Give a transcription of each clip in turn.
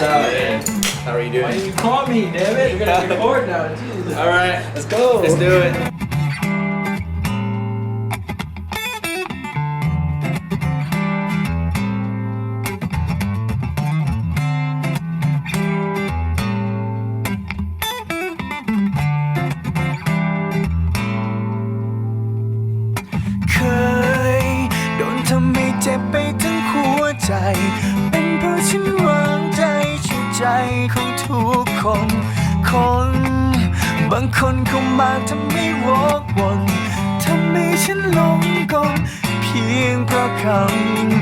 What's up? How are you doing? Why didn't you call me, damn it? We're gonna record now. Jesus. All right, let's go. Let's do it. Bye. คงคน บางคนเข้ามาทำให้วอกวนทำให้ฉันหลงกลเพียงเพราะคำ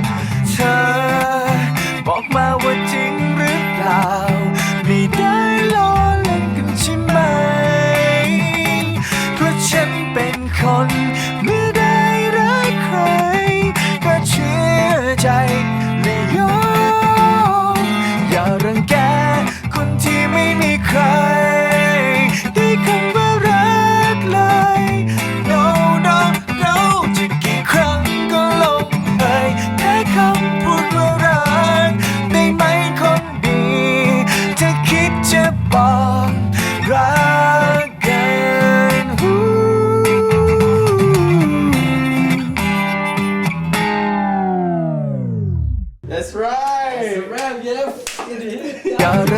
แรมเย็บ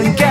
องแก